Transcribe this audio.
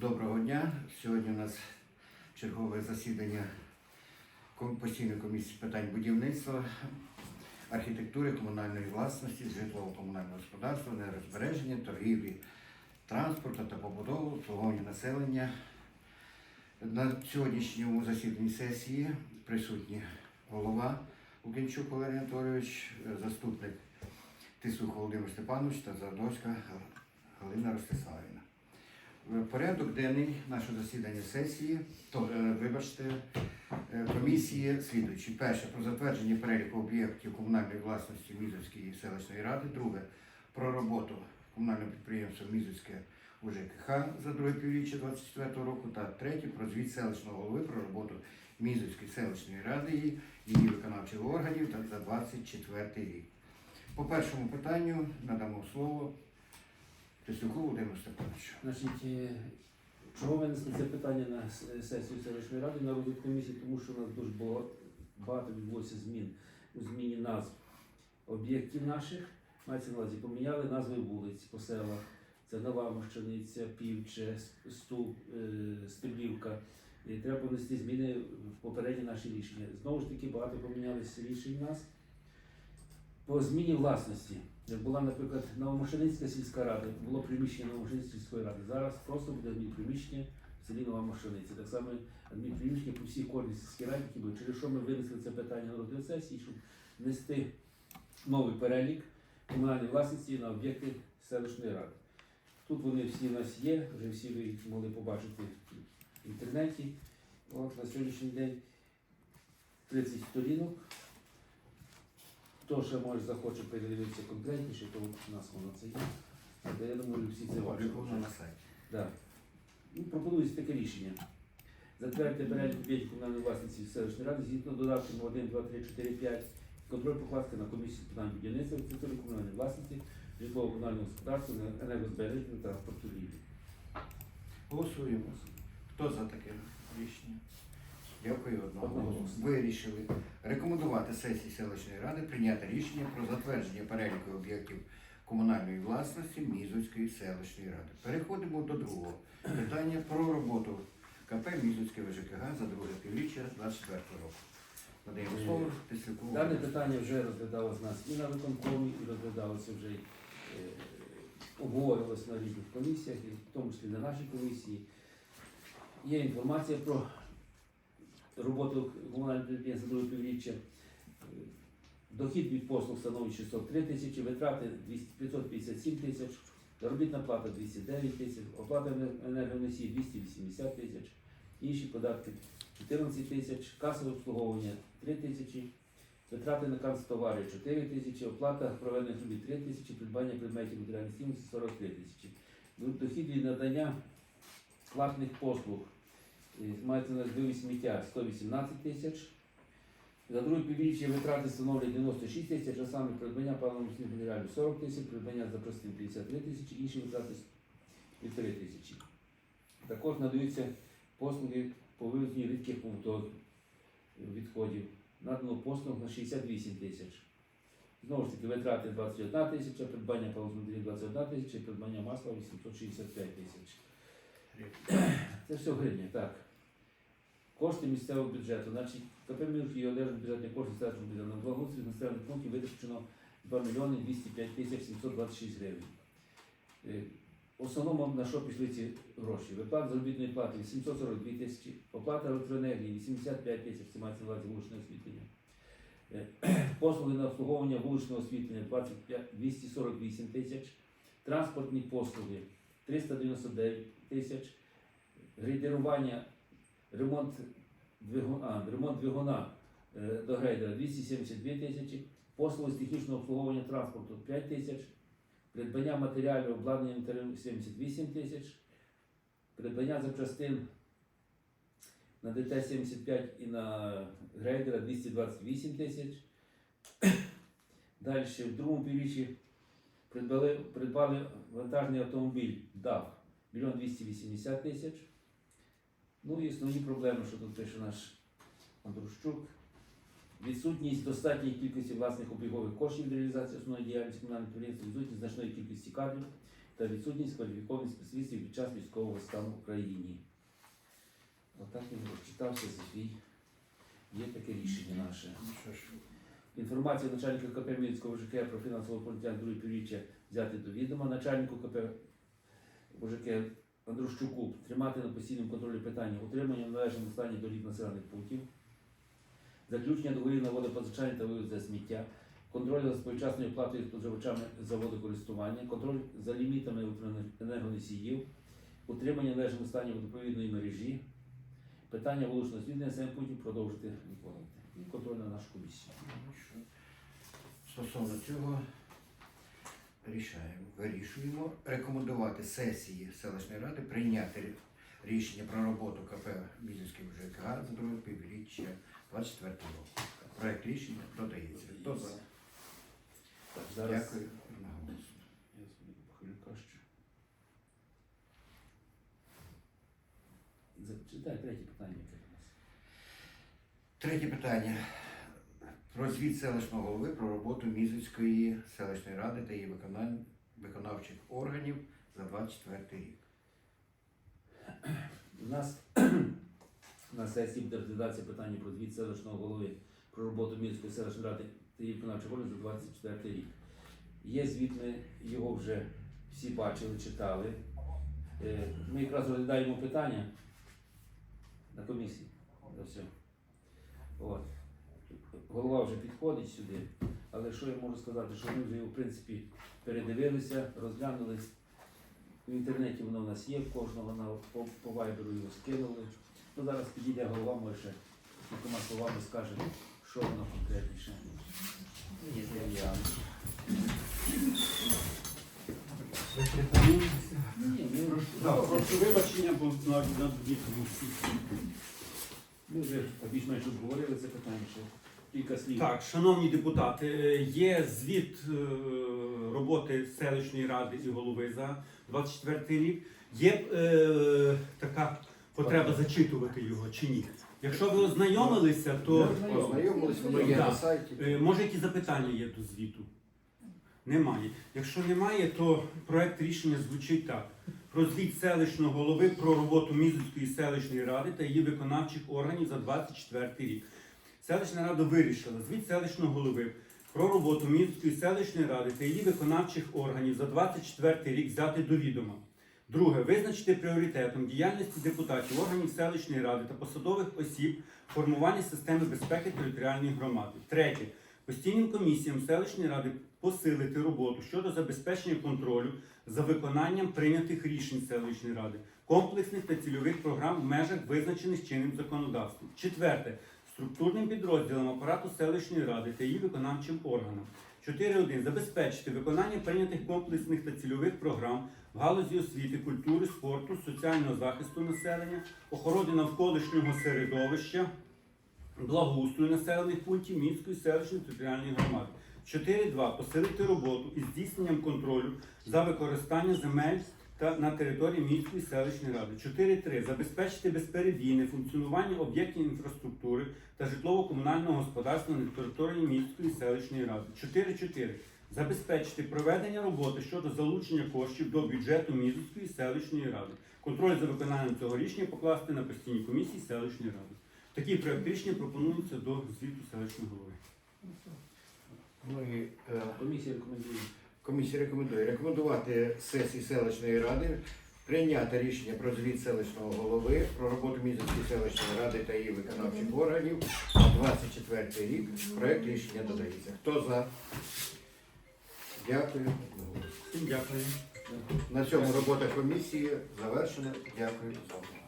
Доброго дня. Сьогодні у нас чергове засідання постійної комісії питань будівництва, архітектури, комунальної власності, житлово-комунального господарства, нерозбереження, торгівлі, транспорту та побудови, обслуговування населення. На сьогоднішньому засіданні сесії присутні голова Лукінчук Валерій Анатолійович, заступник Тисух Володимир Степанович та Задоська Галина Ростиславівна. В Порядок денний нашого засідання сесії, то, е, вибачте, е, комісії слідуючі. Перше про затвердження переліку об'єктів комунальної власності Мізовської селищної ради. Друге про роботу комунального підприємства Мізовське УЖКХ за друге півріччя 24 року. Та третє про звіт селищного голови про роботу Мізовської селищної ради і її виконавчих органів за 24 рік. По першому питанню надамо слово Тисюку Володимиру. Значить, е, чого винесли це питання на с- сесію селищної ради на розгляд комісії? Тому що у нас дуже було- багато відбулося змін у зміні назв об'єктів наших. Мається на увазі, поміняли назви вулиць по селах. Це Нова Мощаниця, Півче, С- Ступ, е. І треба внести зміни в попередні наші рішення. Знову ж таки, багато помінялися рішень у нас. По зміні власності. Була, наприклад, Новомошеницька сільська рада, було приміщення Новомошеницької сільської ради. Зараз просто буде адмінприміщення в селі Нова Мошениця. Так само адмінприміщення по всій кожній сільській раді, які були. Через що ми винесли це питання на розгляд сесії, щоб внести новий перелік комунальної власності на об'єкти селищної ради. Тут вони всі у нас є, вже всі ви їх могли побачити в інтернеті. От на сьогоднішній день 30 сторінок. Хто ще може захоче передивитися конкретніше, то у нас воно це є. Але я думаю, всі це бачили. На сайті. Да. Ну, пропонується таке рішення. Затвердити перелік об'єктів комунальної власності селищної ради згідно додатком 1, 2, 3, 4, 5. Контроль покласти на комісію з питань будівництва, архітектури комунальної власності, житлово-комунального господарства, енергозбереження та торгівлі. Голосуємо. Хто за таке рішення? Дякую одного. Одноголосно. Вирішили рекомендувати сесії селищної ради прийняти рішення про затвердження переліку об'єктів комунальної власності Мізуцької селищної ради. Переходимо до другого питання про роботу КП Мізуцьке ВЖКГ за друге півріччя 24 року. Надаємо слово Тислюку. Дане питання вже розглядалося в нас і на виконкомі, і розглядалося вже е, обговорювалося на різних комісіях, і в тому числі на нашій комісії. Є інформація про роботу комунального підприємства друге півріччя. Е, Дохід від послуг становить 603 тисячі, витрати 557 тисяч, заробітна плата 209 тисяч, оплата енергоносії 280 тисяч, інші податки 14 тисяч, касове обслуговування 3 тисячі, витрати на канцтовари 4 тисячі, оплата проведених робіт 3 тисячі, придбання предметів матеріальної цінності 43 тисячі. Дохід від надання платних послуг мається на збив сміття 118 тисяч. За друге півріччя витрати становлять 96 тисяч, а саме придбання паливно-міцних матеріалів 40 тисяч, придбання запчастин 53 тисячі, інші витрати 1,5 тисячі. Також надаються послуги по вивезенню рідких відходів. Надано послуг на 68 тисяч. Знову ж таки, витрати 21 тисяча, придбання паливно-матеріалів 21 тисяча, придбання масла 865 тисяч. Це все гривні, так. Кошти місцевого бюджету. Значить, КП Мілки одержать бюджетні кошти селищного бюджету на благоустрій населених пунктів витрачено 2 мільйони 205 тисяч 726 гривень. Е, В основному на що пішли ці гроші? Виплата заробітної плати 842 тисячі, оплата електроенергії 85 тисяч, це мається на увазі вуличне освітлення. Е, Послуги на обслуговування вуличного освітлення 25 248 тисяч, транспортні послуги 399 тисяч, грейдерування, ремонт двигуна, ремонт двигуна до грейдера 272 тисячі, послуги з технічного обслуговування транспорту 5 тисяч, придбання матеріалів обладнання 78 тисяч, придбання запчастин на ДТ-75 і на грейдера 228 тисяч. Далі в другому півріччі придбали, придбали вантажний автомобіль DAF 1 280 тисяч. Ну і основні проблеми, що тут пише наш Андрущук. Відсутність достатньої кількості власних обігових коштів для реалізації основної діяльності комунального підприємства, відсутність значної кількості кадрів та відсутність кваліфікованих спеціалістів під час військового стану в Україні. Отак він розчитався свій. Є таке рішення наше. Інформація начальника КП Мілицького ЖК про фінансове поліття друге півріччя взяти до відома. Начальнику КП ОЖК Андрущуку тримати на постійному контролі питання утримання належному стані доріг населених пунктів, заключення договорів на водопостачання та вивіз сміття, контроль за своєчасною оплатою споживачами за водокористування, контроль за лімітами енергоносіїв, утримання належному стані водопровідної мережі, питання вуличного освітлення населених пунктів продовжити виконувати. І контроль на нашу комісію. ну. Стосовно цього рішаємо, вирішуємо рекомендувати сесії селищної ради прийняти рішення про роботу КП Мізівський ЖКГ за друге півріччя 24 року. Проект рішення додається. Хто за? Так, зараз Дякую. Одноголосно. я собі похилю краще. Зачитай третє питання. Третє питання. Про звіт селищного голови про роботу Мізівської селищної ради та її виконавчих органів за 24 рік. У нас на сесії буде розглядатися питання про звіт селищного голови про роботу Мінської селищної ради та її виконавчого органу за 24 рік. Є звіт, ми його вже всі бачили, читали. Е, Ми якраз розглядаємо питання на комісії. Все. От. Голова вже підходить сюди, але що я можу сказати, що ми вже його, в принципі, передивилися, розглянули. В інтернеті воно в нас є, в кожного на по, по вайберу його скинули. Ну, зараз підійде голова, може ще кількома словами скаже, що воно конкретніше. Прошу вибачення, бо на, дві ми вже більш-менш обговорили це питання, ще кілька слів. Так, шановні депутати, е, є звіт е, роботи селищної ради і голови за 24 рік. Є е, така потреба зачитувати його чи ні? Якщо ви ознайомилися, то воно є на сайті. е, може які запитання є до звіту? Немає. Якщо немає, то проект рішення звучить так. Про звіт селищного голови про роботу Мізівської селищної ради та її виконавчих органів за 24 рік. Селищна рада вирішила звіт селищного голови про роботу Мізівської селищної ради та її виконавчих органів за 24 рік взяти до відома. Друге, визначити пріоритетом діяльності депутатів, органів селищної ради та посадових осіб формування системи безпеки територіальної громади. Третє, постійним комісіям селищної ради посилити роботу щодо забезпечення контролю за виконанням прийнятих рішень селищної ради, комплексних та цільових програм в межах визначених чинним законодавством. Четверте, структурним підрозділам апарату селищної ради та її виконавчим органам. 4.1. Забезпечити виконання прийнятих комплексних та цільових програм в галузі освіти, культури, спорту, соціального захисту населення, охорони навколишнього середовища, благоустрою населених пунктів Мінської селищної територіальної громади. 4.2. Посилити роботу із здійсненням контролю за використання земель та на території Мінської селищної ради. 4.3. Забезпечити безперебійне функціонування об'єктів інфраструктури та житлово-комунального господарства на території Мінської селищної ради. 4.4. Забезпечити проведення роботи щодо залучення коштів до бюджету Мізівської селищної ради. Контроль за виконанням цього рішення покласти на постійні комісії селищної ради. Такі проект рішення пропонуються до звіту селищного голови. Ну і е, Комісія рекомендує. Комісія рекомендує рекомендувати сесії селищної ради прийняти рішення про звіт селищного голови про роботу Мізівської селищної ради та її виконавчих органів 24 рік. Проект рішення додається. Хто за? Дякую. Дякую. На цьому робота комісії завершена. Дякую за.